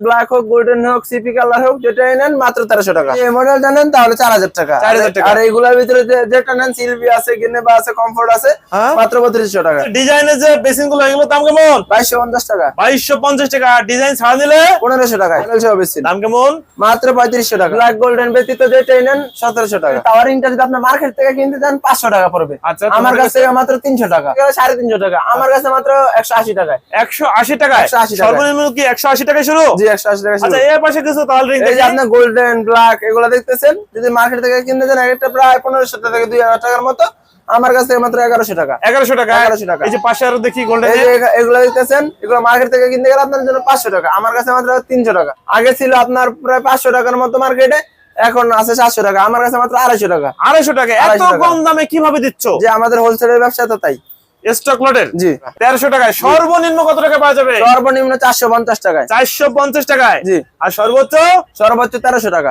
Black হোক golden হোক CP colour হোক যেটাই নেন মাত্র তেরোশো টাকা। এই মডেলটা নেন তাহলে চার হাজার টাকা। 4,000 টাকা। আর এইগুলোর ভিতরে যেটা নেন সিলভি আছে গিনেবা আছে কমফোর্ট আছে হ্যাঁ? মাত্র বত্রিশশো টাকা। ডিজাইনের যে বেসিনগুলো এগুলো দাম কেমন? বাইশশো পঞ্চাশ টাকা। বাইশশো পঞ্চাশ টাকা। ডিজাইন ছাড়া দিলে পনেরোশো টাকা। পনেরোশো বেশি দাম কেমন? মাত্র পঁয়ত্রিশশো টাকা। ব্ল্যাক গোল্ডেন ব্যতীত যেটাই নেন সতেরোশো টাকা। টাওয়ারিংটা যদি আপনার মার্কেট থেকে কিনতে চান পাঁচশো টাকা পড়বে। আচ্ছা, আমার কাছ? থেকে মাত্র তিনশো টাকা। সাড়ে তিনশো টাকা। আমার কাছে মাত্র একশো আশি টাকায়। একশো আশি টাকায়? 180 টাকায়। সর্বনিম্ন কি একশো আশি টাকায় শুরু? জি। টাকা আচ্ছা এর পাশে কিছু তাহলে ring এই যে দেখি। গোল্ডেন ব্ল্যাক এগুলো দেখতেছেন? যদি মার্কেট থেকে কিনতে চান একটা প্রায় পনেরোশো থেকে দুই হাজার টাকার মতো। আমার কাছ মাত্র এগারোশো টাকা। এগারোশো টাকা 1100 টাকা। এই যে পাশে আরও দেখি গোল্ডেন এই যে এগুলো দেখতেছেন? এগুলো মার্কেট থেকে কিনতে গেলে আপনার জন্য পাঁচশো টাকা। আমার কাছে মাত্র তিনশো টাকা। আগে ছিল আপনার প্রায় পাঁচশো টাকার মতো মার্কেটে এখন আছে সাতশো টাকা। আমার কাছে মাত্র আড়াইশো টাকা। আড়াইশো টাকা। এত 250 টাকা। কম দামে কীভাবে দিচ্ছ? যে আমাদের হোলসেলের ব্যবসা তো তাই। স্টক লটের জি। তেরোশো টাকায়। সর্বনিম্ন কত টাকা পাওয়া যাবে? সর্বনিম্ন চারশো পঞ্চাশ টাকায়। চারশো পঞ্চাশ টাকায়? জি। আর সর্বোচ্চ? সর্বোচ্চ তেরোশো টাকা।